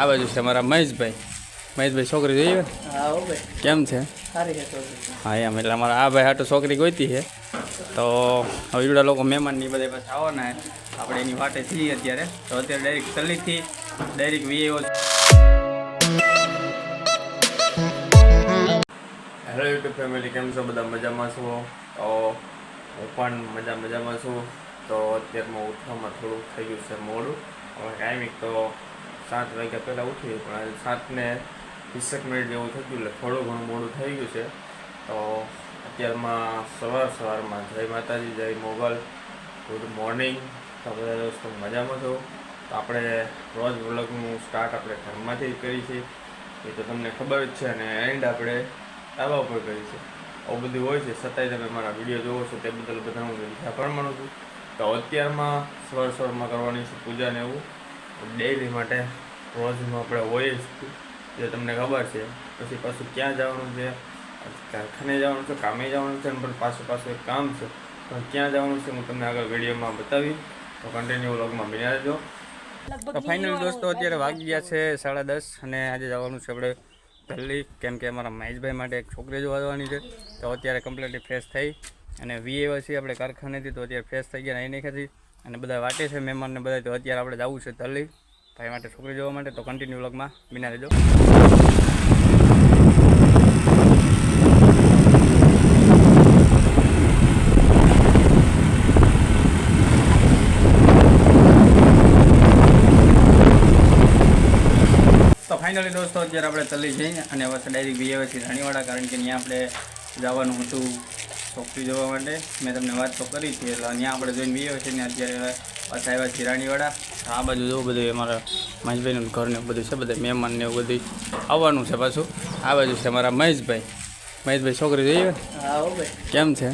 આ બાજુ છે અમારા મહેશભાઈ. મહેશભાઈ છોકરી જોઈએ ને હા હો ભાઈ. કેમ છે? હા એમ એટલે અમારા આ ભાઈ હાટુ છોકરી ગોતી છે. તો હવે જોડા લોકો મહેમાનની બધા પાસે આવવાના આપણે એની વાટે છીએ અત્યારે. તો અત્યારે ડાયરેક્ટ સલીથી ડાયરેક્ટ વીએઓ હેલો યુટ્યુબ ફેમિલી કેમ છો? બધા મજામાં છો? તો હું પણ મજા મજામાં છું. તો અત્યારમાં ઉઠવામાં થોડું થઈ ગયું છે મોડું. હવે ટાઈમિંગ તો સાત વાગ્યા પહેલાં ઉઠી પણ આજે સાતને વીસેક મિનિટ જેવું થયું એટલે થોડું ઘણું મોડું થઈ ગયું છે. તો અત્યારમાં સવાર સવારમાં જય માતાજી, જય મોગલ, ગુડ મોર્નિંગ. તો બધા દોસ્તો, મજામાં છો? તો આપણે રોજ વ્લોગનું સ્ટાર્ટ આપણે ઘરમાંથી કરીએ છીએ એ તો તમને ખબર જ છે અને એન્ડ આપણે ધાબા ઉપર કરીએ છીએ આવું બધું હોય છે, છતાંય તમે મારા વીડિયો જોવો છો તે બદલ બધા હું આભાર માનું છું. તો અત્યારમાં સવાર સવારમાં કરવાની છે પૂજા એવું. ડેઈલી માટે રોજનું આપણે હોય જ જે તમને ખબર છે પછી પાછું ક્યાં જવાનું છે? કારખાને જવાનું છે કામે જવાનું છે અને પણ પાછું પાછું એક કામ છે. પણ ક્યાં જવાનું છે હું તમને આગળ વિડીયોમાં બતાવી તો કન્ટિન્યુ વ્લોગમાં બન્યા રહેજો. તો ફાઇનલ દોસ્તો અત્યારે વાગી ગયા છે. સાડા દસ અને આજે જવાનું છે આપણે દિલ્હી કેમ કે અમારા મહેશભાઈ માટે એક છોકરી જોવા જવાની છે. તો અત્યારે કમ્પ્લીટલી ફ્રેશ થઈ. અને વી એવા છીએ આપણે કારખાનેથી તો અત્યારે ફ્રેશ થઈ ગયા નહીં નથી અને બધા વાટે છે મહેમાનને બધા, તો અત્યારે આપણે જવું છે તલી ભાઈ માટે છોકરી જોવા માટે, તો કન્ટિન્યુ વ્લોગમાં બિના રહેજો ફાઇનલી દોસ્તો, અત્યારે આપણે તલી જઈએ અને હવે ડાયરેક્ટ બી આવે રાણીવાડા, કારણ કે ત્યાં આપણે જવાનું હતું. છોકરી જોવા માટે મેં તમને વાત તો કરી હતી. એટલે અહીંયા આપણે જોઈને બીજો છે ને અત્યારે પાછા આવ્યા છીએ રાણીવાડા આ બાજુ જોવું બધું અમારા મહેશભાઈનું ઘર ને એવું બધું છે બધા મહેમાન ને એવું બધું આવવાનું છે પાછું. આ બાજુ છે અમારા મહેશભાઈ. મહેશભાઈ છોકરી જોઈએ કેમ છે?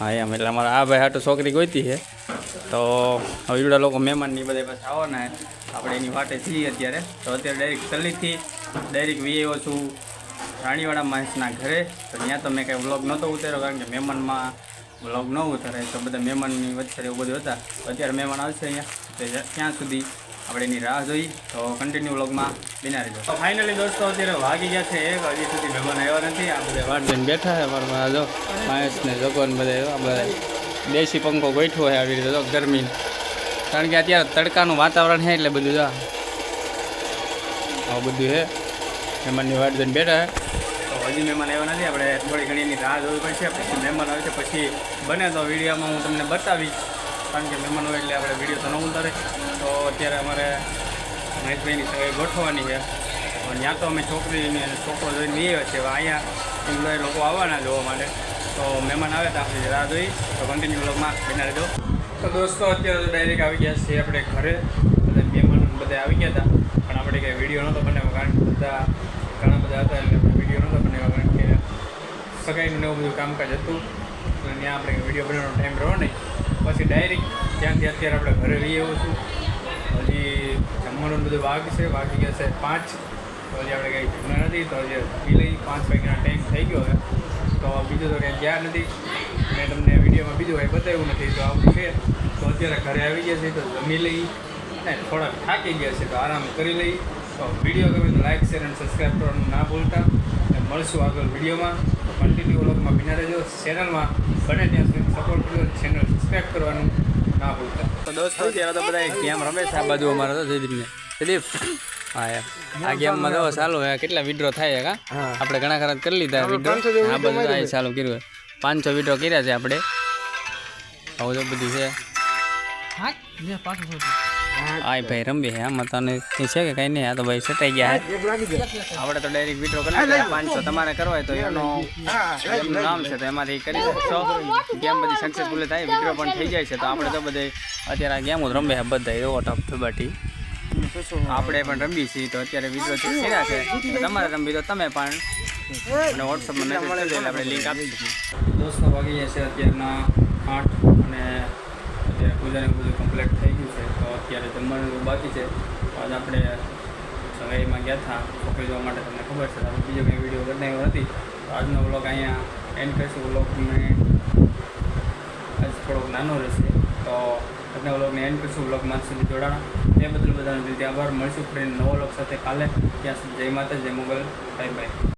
હા એમ. એટલે અમારા આ ભાઈ હાટુ છોકરી ગોતી છે. તો હવે જોડા લોકો મહેમાનની બધા પાસે આવવાના આપણે એની વાટે છીએ અત્યારે. તો અત્યારે ડાયરેક્ટ સલીથી ડાયરેક્ટ વીએ છું. રાણીવાડા મહેશના ઘરે. તો ત્યાં તો મેં કાંઈ વ્લોગ નહોતો ઉતાર્યો, કારણ કે મહેમાનમાં વ્લોગ ન ઉતારે. તો બધા મહેમાનની વચ્ચે એવું બધું હતા. અત્યારે મહેમાન આવશે અહીંયા. તો ત્યાં સુધી આપણે એની રાહ જોઈ. તો કન્ટિન્યુ વ્લોગમાં બિના રહેજો. તો ફાઇનલી દોસ્તો, અત્યારે વાગી ગયા છે એક. હજી સુધી મહેમાન આવ્યા નથી. આ બધા વાટ બેઠા છે અમારા જો મહેશ ને જગવાન બધા આ બધા દેશી પંખો ગોઠવો છે આવી રીતે જો ગરમી કારણ કે અત્યારે તડકાનું વાતાવરણ છે એટલે બધું જો આ. બધું છે. મહેમાનની વાટ બેઠા છે. હજી મહેમાન આવ્યા નથી, આપણે થોડી ઘણી એની રાહ જોવી પડશે. પછી મહેમાન આવે છે, પછી બને તો વિડીયોમાં હું તમને બતાવીશ. કારણ કે મહેમાન હોય એટલે આપણે વીડિયો તો ન ઉતારે તો અત્યારે અમારે મહેશભાઈની સગાઈ ગોઠવવાની છે. ત્યાં તો અમે છોકરીને છોકરો જોઈને બી આવ્યા અહીંયા એમ્પ્લોય લોકો આવવાના જોવા માટે. તો મહેમાન આવે તો આપણે રાહ જોઈ. તો કન્ટિન્યુ બ્લોગમાં બના રહેજો. તો દોસ્તો, અત્યારે તો ડાયરેક્ટ આવી ગયા છીએ આપણે ઘરે. બધા મહેમાન બધા આવી ગયા હતા. પણ આપણે કંઈ વીડિયો નહોતો બનાવ્યો, કારણ કે બધા ઘણા બધા હતા એટલે બનાવ્યો કારણ કે સગાઈનું ને એવું બધું કામકાજ હતું. એટલે ત્યાં આપણે વીડિયો બનાવવાનો ટાઈમ રહ્યો નહીં. પછી ડાયરેક્ટ ત્યાંથી અત્યારે આપણે ઘરે રહી આવું છું. હજી જમવાનું બધું વાગ છે. વાગી ગયા છે પાંચ. તો હજી આપણે કંઈ જમવા નથી. તો હજી પી લઈ પાંચ વાગ્યાનો ટાઈમ થઈ ગયો હવે તો બીજું તો કંઈ ગયા નથી. મેં તમને વિડીયોમાં બીજું કંઈ બતાવ્યું નથી. તો આવું છે. તો અત્યારે ઘરે આવી ગયા છે. તો જમી લઈ ને થોડાક થાકી ગયા છે. તો આરામ કરી લઈ. તો વીડિયો ગમે તો લાઈક શેર અને સબસ્ક્રાઈબ કરવાનું ના ભૂલતા. અને મળશું આગળ વિડીયોમાં. કન્ટિન્યુ વ્લોગમાં બિના રહેજો. ચેનલમાં બને ત્યાં સુધી સપોર્ટ કરજો ચેનલ સબસ્ક્રાઈબ કરવાનું ના ભૂલતા. તો દોસ્તો ત્યારે તો બધા ગેમ રમે છે આ બાજુ અમારા તો જયદીપને જયદીપ હા યાર આ ગેમમાં તો ચાલુ હે કેટલા વિડ્રો થાય કા આપણે ઘણા ખરા કરી લીધા વિડ્રો. આ બધું આ ચાલુ કર્યું. પાંચસો વિડ્રો કર્યા છે આપણે. આવું તો બધું છે. આય ભાઈ રમી હે આમાં તને કંઈ છે કે કંઈ નહીં? આ તો ભાઈ સટાઈ ગયા આપણે તો ડાયરેક્ટ વિડ્રો કરી લઈએ પાંચસો તમારે કરવા હોય તો એનો એમનું નામ છે તો એમાંથી કરી શકશો ગેમ બધી સક્સેસફુલ થાય વિડ્રો પણ થઈ જાય છે. તો આપણે તો બધે અત્યારે આ ગેમો જ રમે છે બધા એવો ટપ ફેબાટી આપણે પણ રમીએ છીએ તો અત્યારે વિડ્રો કર્યા છે. તમારે રમવી તો તમે પણ. અને વોટ્સઅપમાં મેસેજ કરી આપણે લિંક આપી દઈશું. દોસ્તો વાગી જશે અત્યારના આઠ અને અત્યારે પૂજાને બધું કમ્પ્લીટ થઈ ગયું છે, તો અત્યારે જમવાનું બાકી છે. આજે આપણે સગાઈમાં ગયા હતા, છોકરી જોવા માટે તમને ખબર છે આપણે બીજો કંઈ વીડિયો બનાવ્યો નથી તો આજનો બ્લોગ અહીંયા એન્ડ કરીશું. બ્લોગને આજ થોડોક નાનો રહેશે. તો તમને બ્લોગને એન્ડ કરીશું. બ્લોગમાં સુધી જોડાણ. એ બદલ બધાને દિલથી આભાર. મળીશું ફ્રેન્ડ નવો બ્લોગ સાથે કાલે. ત્યાં સુધી જય માતા જય મોગલ. Bye bye